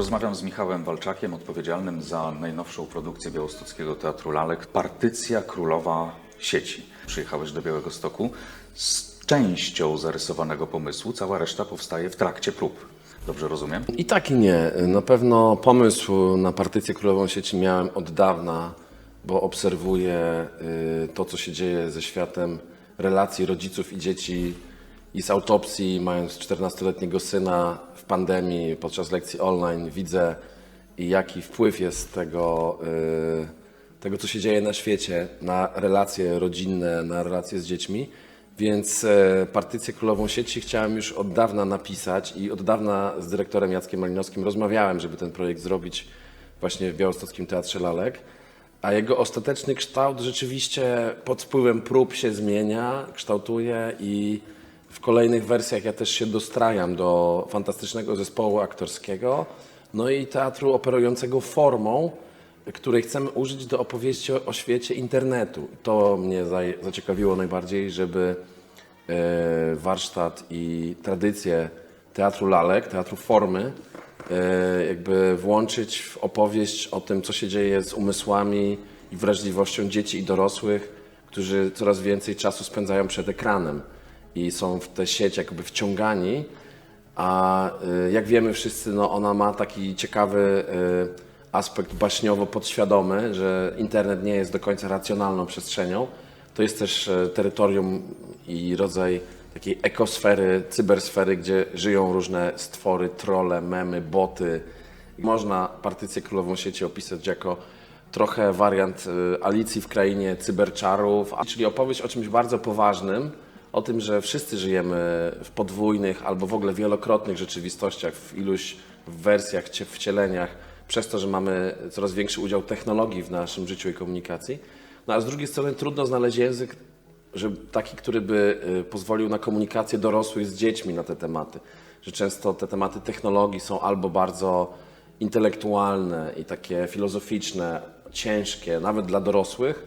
Rozmawiam z Michałem Walczakiem, odpowiedzialnym za najnowszą produkcję Białostockiego Teatru Lalek, Partycja Królowa Sieci. Przyjechałeś do Białego Stoku z częścią zarysowanego pomysłu, cała reszta powstaje w trakcie prób. Dobrze rozumiem? I tak i nie. Na pewno pomysł na partycję królową sieci miałem od dawna, bo obserwuję y, to, co się dzieje ze światem relacji rodziców i dzieci i z autopsji, mając 14-letniego syna w pandemii podczas lekcji online, widzę i jaki wpływ jest tego, y, tego, co się dzieje na świecie, na relacje rodzinne, na relacje z dziećmi. Więc e, partycję królową sieci chciałem już od dawna napisać i od dawna z dyrektorem Jackiem Malinowskim rozmawiałem, żeby ten projekt zrobić właśnie w Białostockim Teatrze Lalek. A jego ostateczny kształt rzeczywiście pod wpływem prób się zmienia, kształtuje i w kolejnych wersjach ja też się dostrajam do fantastycznego zespołu aktorskiego, no i teatru operującego formą, której chcemy użyć do opowieści o, o świecie internetu. To mnie zaciekawiło najbardziej, żeby e, warsztat i tradycję teatru lalek, teatru formy, e, jakby włączyć w opowieść o tym, co się dzieje z umysłami i wrażliwością dzieci i dorosłych, którzy coraz więcej czasu spędzają przed ekranem i są w tę sieć jakby wciągani, a y, jak wiemy wszyscy, no ona ma taki ciekawy y, aspekt baśniowo-podświadomy, że internet nie jest do końca racjonalną przestrzenią. To jest też e, terytorium i rodzaj takiej ekosfery, cybersfery, gdzie żyją różne stwory, trole, memy, boty. Można partycję królową sieci opisać jako trochę wariant y, Alicji w krainie cyberczarów, czyli opowieść o czymś bardzo poważnym, o tym, że wszyscy żyjemy w podwójnych albo w ogóle wielokrotnych rzeczywistościach, w iluś wersjach, cie- wcieleniach, przez to, że mamy coraz większy udział technologii w naszym życiu i komunikacji. No a z drugiej strony trudno znaleźć język, że taki, który by y, pozwolił na komunikację dorosłych z dziećmi na te tematy. Że często te tematy technologii są albo bardzo intelektualne i takie filozoficzne, ciężkie, nawet dla dorosłych,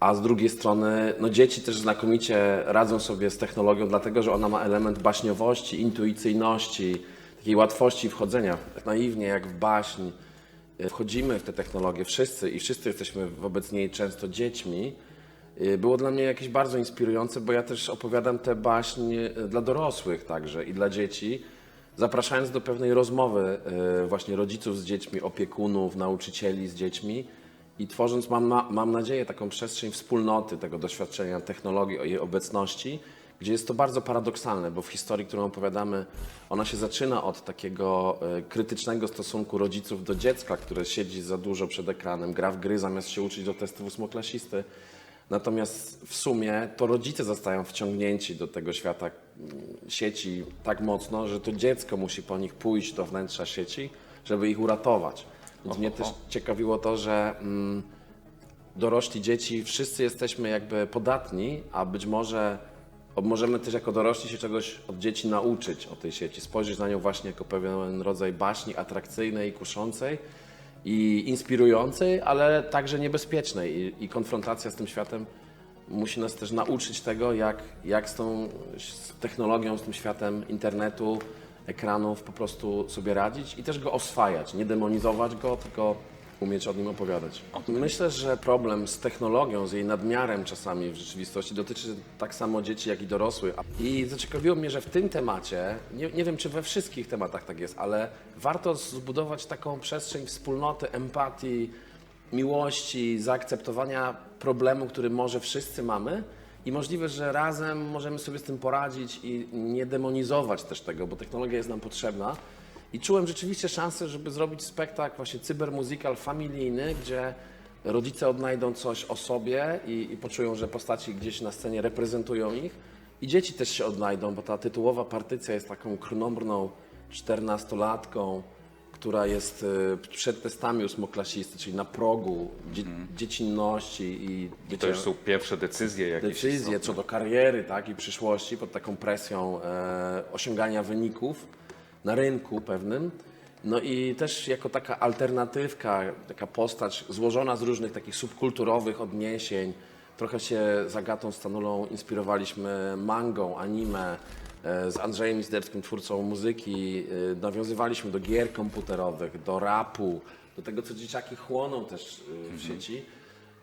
a z drugiej strony no dzieci też znakomicie radzą sobie z technologią, dlatego że ona ma element baśniowości, intuicyjności, takiej łatwości wchodzenia. Tak naiwnie jak w baśń wchodzimy w te technologie wszyscy i wszyscy jesteśmy wobec niej często dziećmi, y, było dla mnie jakieś bardzo inspirujące, bo ja też opowiadam tę baśń y, dla dorosłych także i dla dzieci, zapraszając do pewnej rozmowy y, właśnie rodziców z dziećmi, opiekunów, nauczycieli z dziećmi i tworząc, mam, mam nadzieję, taką przestrzeń wspólnoty tego doświadczenia technologii, jej obecności, gdzie jest to bardzo paradoksalne, bo w historii, którą opowiadamy, ona się zaczyna od takiego y, krytycznego stosunku rodziców do dziecka, które siedzi za dużo przed ekranem, gra w gry zamiast się uczyć do testów ósmoklasisty. Natomiast w sumie to rodzice zostają wciągnięci do tego świata mm, sieci tak mocno, że to dziecko musi po nich pójść do wnętrza sieci, żeby ich uratować. Więc mnie też ciekawiło to, że mm, dorośli dzieci, wszyscy jesteśmy jakby podatni, a być może o- możemy też jako dorośli się czegoś od dzieci nauczyć o tej sieci, spojrzeć na nią właśnie jako pewien rodzaj baśni atrakcyjnej, kuszącej i inspirującej, ale także niebezpiecznej. I, i konfrontacja z tym światem musi nas też nauczyć tego, jak, jak z tą z technologią, z tym światem internetu, ekranów po prostu sobie radzić i też go oswajać, nie demonizować go, tylko umieć o nim opowiadać. Myślę, że problem z technologią, z jej nadmiarem czasami w rzeczywistości dotyczy tak samo dzieci, jak i dorosłych. I zaciekawiło mnie, że w tym temacie, nie, nie wiem czy we wszystkich tematach tak jest, ale warto zbudować taką przestrzeń wspólnoty, empatii, miłości, zaakceptowania problemu, który może wszyscy mamy i możliwe, że razem możemy sobie z tym poradzić i nie demonizować też tego, bo technologia jest nam potrzebna. I czułem rzeczywiście szansę, żeby zrobić spektakl właśnie cybermuzykal familijny, gdzie rodzice odnajdą coś o sobie i, i poczują, że postaci gdzieś na scenie reprezentują ich. I dzieci też się odnajdą, bo ta tytułowa partycja jest taką krnąbrną czternastolatką, która jest y, przed testami ósmoklasisty, czyli na progu dzie- dziecinności i I to już są pierwsze decyzje jakieś decyzje istotne. co do kariery tak, i przyszłości pod taką presją e, osiągania wyników na rynku pewnym. No i też jako taka alternatywka, taka postać złożona z różnych takich subkulturowych odniesień. Trochę się z Agatą Stanulą inspirowaliśmy mangą, anime, z Andrzejem Izderskim, twórcą muzyki, e, nawiązywaliśmy do gier komputerowych, do rapu, do tego, co dzieciaki chłoną też e, w sieci.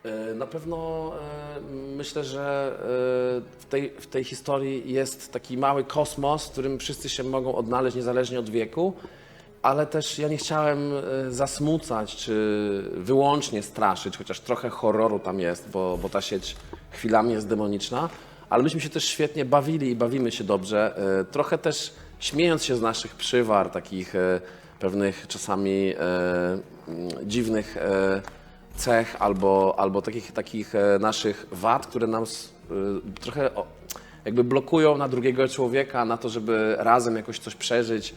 E, Na pewno e, myślę, że e, w tej, w tej historii jest taki mały kosmos, w którym wszyscy się mogą odnaleźć niezależnie od wieku, ale też ja nie chciałem e, zasmucać czy wyłącznie straszyć, chociaż trochę horroru tam jest, bo, bo ta sieć chwilami jest demoniczna, ale myśmy się też świetnie bawili i bawimy się dobrze, e, trochę też śmiejąc się z naszych przywar, takich e, pewnych czasami e, mm, dziwnych cech albo, albo takich, takich naszych wad, które nam trochę jakby blokują na drugiego człowieka, na to, żeby razem jakoś coś przeżyć,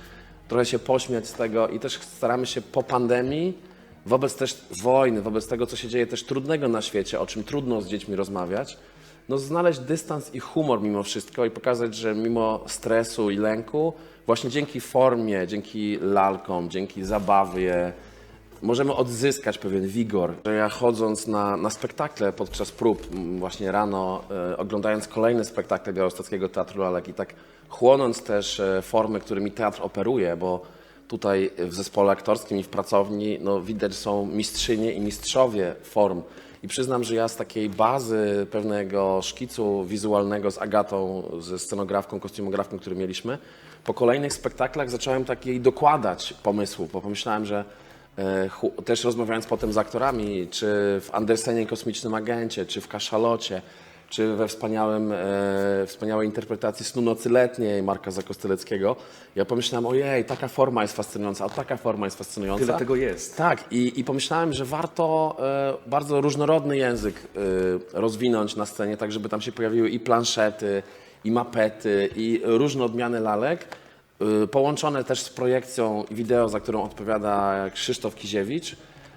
trochę się pośmiać z tego i też staramy się po pandemii, wobec też wojny, wobec tego, co się dzieje też trudnego na świecie, o czym trudno z dziećmi rozmawiać, no znaleźć dystans i humor mimo wszystko i pokazać, że mimo stresu i lęku, właśnie dzięki formie, dzięki lalkom, dzięki zabawie, możemy odzyskać pewien wigor. Ja chodząc na, na spektakle podczas prób, właśnie rano, e, oglądając kolejne spektakle Białostockiego Teatru Lalek i tak chłonąc też e, formy, którymi teatr operuje, bo tutaj w zespole aktorskim i w pracowni no, widać są mistrzynie i mistrzowie form. I przyznam, że ja z takiej bazy pewnego szkicu wizualnego z Agatą, ze scenografką, kostiumografką, który mieliśmy, po kolejnych spektaklach zacząłem takiej dokładać pomysłu, bo pomyślałem, że E, Też rozmawiając potem z aktorami, czy w Andersenie Kosmicznym Agencie, czy w Kaszalocie, czy we wspaniałym, e, wspaniałej interpretacji Snu Nocy Letniej Marka Zakosteleckiego, ja pomyślałem, ojej, taka forma jest fascynująca, a taka forma jest fascynująca. Tyle tego jest. Tak, i, i pomyślałem, że warto e, bardzo różnorodny język e, rozwinąć na scenie, tak żeby tam się pojawiły i planszety, i mapety, i różne odmiany lalek, e, połączone też z projekcją wideo, za którą odpowiada Krzysztof Kiziewicz,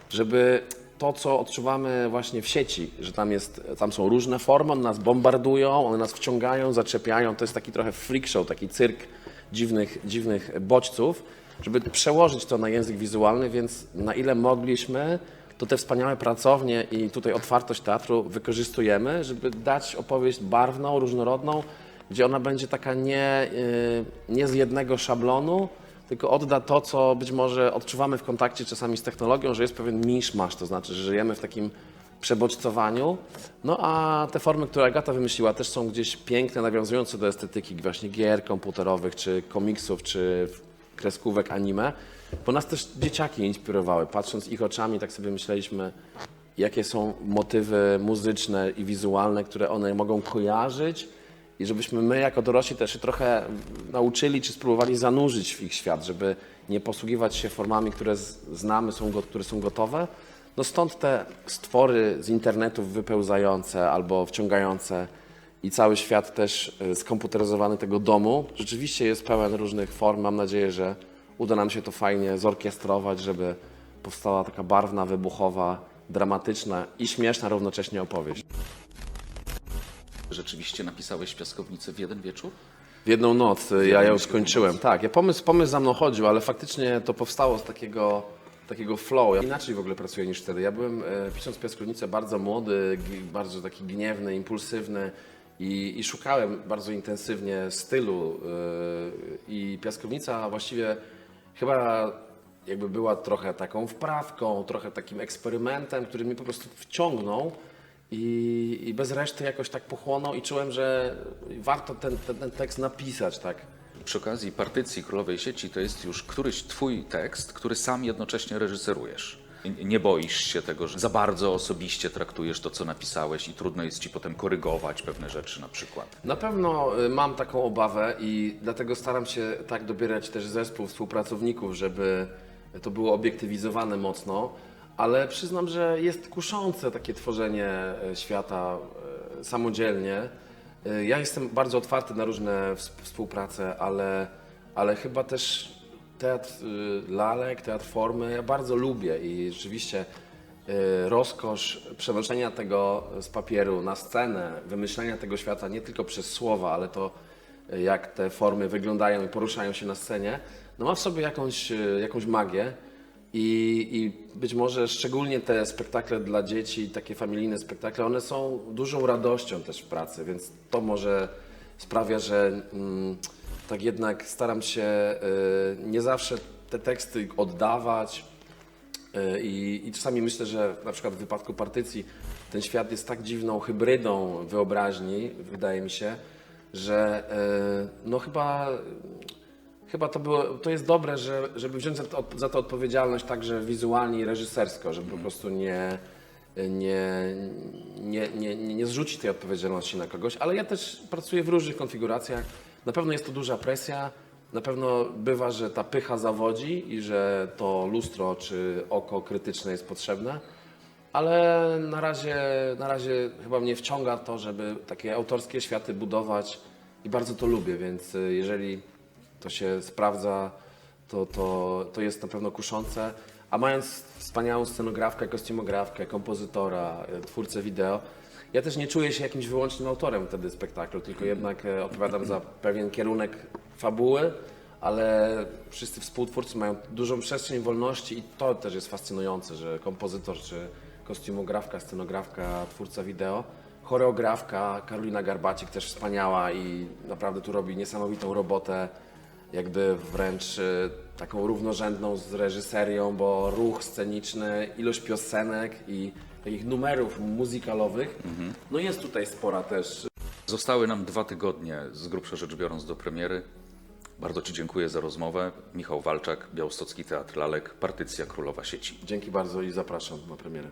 żeby to, co odczuwamy właśnie w sieci, że tam, jest, tam są różne formy, one nas bombardują, one nas wciągają, zaczepiają, to jest taki trochę freak show, taki cyrk dziwnych, dziwnych bodźców, żeby przełożyć to na język wizualny, więc na ile mogliśmy, to te wspaniałe pracownie i tutaj otwartość teatru wykorzystujemy, żeby dać opowieść barwną, różnorodną, gdzie ona będzie taka nie, yy, nie z jednego szablonu, tylko odda to, co być może odczuwamy w kontakcie czasami z technologią, że jest pewien miszmasz, to znaczy, że żyjemy w takim przebodźcowaniu. No a te formy, które Agata wymyśliła, też są gdzieś piękne, nawiązujące do estetyki właśnie gier komputerowych, czy komiksów, czy kreskówek anime, bo nas też dzieciaki inspirowały. Patrząc ich oczami, tak sobie myśleliśmy, jakie są motywy muzyczne i wizualne, które one mogą kojarzyć i żebyśmy my jako dorośli też się trochę nauczyli czy spróbowali zanurzyć w ich świat, żeby nie posługiwać się formami, które znamy, są, które są gotowe. No stąd te stwory z internetów wypełzające albo wciągające i cały świat też y, skomputeryzowany tego domu rzeczywiście jest pełen różnych form. Mam nadzieję, że uda nam się to fajnie zorkiestrować, żeby powstała taka barwna, wybuchowa, dramatyczna i śmieszna równocześnie opowieść. Rzeczywiście napisałeś Piaskownicę w jeden wieczór? W jedną noc ja ją skończyłem. Tak, ja pomysł, pomysł za mną chodził, ale faktycznie to powstało z takiego, takiego flow. Ja inaczej w ogóle pracuję niż wtedy. Ja byłem, e, pisząc Piaskownicę, bardzo młody, bardzo taki gniewny, impulsywny i, i szukałem bardzo intensywnie stylu. y, I Piaskownica właściwie chyba jakby była trochę taką wprawką, trochę takim eksperymentem, który mnie po prostu wciągnął i, i bez reszty jakoś tak pochłonął i czułem, że warto ten, ten, ten tekst napisać, tak. Przy okazji partycji Królowej Sieci to jest już któryś twój tekst, który sam jednocześnie reżyserujesz. I Nie boisz się tego, że za bardzo osobiście traktujesz to, co napisałeś i trudno jest ci potem korygować pewne rzeczy na przykład. Na pewno y, mam taką obawę i dlatego staram się tak dobierać też zespół współpracowników, żeby to było obiektywizowane mocno, ale przyznam, że jest kuszące takie tworzenie e, świata e, samodzielnie. E, Ja jestem bardzo otwarty na różne ws- współprace, ale, ale chyba też teatr lalek, teatr formy ja bardzo lubię i rzeczywiście rozkosz przenoszenia tego z papieru na scenę, wymyślenia tego świata nie tylko przez słowa, ale to jak te formy wyglądają i poruszają się na scenie, no ma w sobie jakąś, jakąś magię i, i być może szczególnie te spektakle dla dzieci, takie familijne spektakle, one są dużą radością też w pracy, więc to może sprawia, że mm, tak jednak staram się y, nie zawsze te teksty oddawać. Y, I, czasami myślę, że na przykład w wypadku partycji ten świat jest tak dziwną hybrydą wyobraźni, wydaje mi się, że y, no chyba, chyba to, było, to jest dobre, że, żeby wziąć za to, za to odpowiedzialność także wizualnie i reżysersko, żeby po prostu nie, nie, nie, nie, nie, nie zrzucić tej odpowiedzialności na kogoś, ale ja też pracuję w różnych konfiguracjach. Na pewno jest to duża presja, na pewno bywa, że ta pycha zawodzi i że to lustro czy oko krytyczne jest potrzebne, ale na razie, na razie chyba mnie wciąga to, żeby takie autorskie światy budować i bardzo to lubię, więc y, jeżeli to się sprawdza, to, to, to jest na pewno kuszące. A mając wspaniałą scenografkę, kostiumografkę, kompozytora, y, twórcę wideo, ja też nie czuję się jakimś wyłącznym autorem wtedy spektaklu, tylko jednak e, odpowiadam za pewien kierunek fabuły, ale wszyscy współtwórcy mają dużą przestrzeń wolności i to też jest fascynujące, że kompozytor czy kostiumografka, scenografka, twórca wideo, choreografka Karolina Garbacik też wspaniała i naprawdę tu robi niesamowitą robotę, jakby wręcz e, taką równorzędną z reżyserią, bo ruch sceniczny, ilość piosenek i takich numerów muzykalowych, no jest tutaj spora też Zostały nam dwa tygodnie, z grubsza rzecz biorąc, do premiery. Bardzo Ci dziękuję za rozmowę. Michał Walczak, Białostocki Teatr Lalek, Partycja Królowa Sieci. Dzięki bardzo i zapraszam na premierę.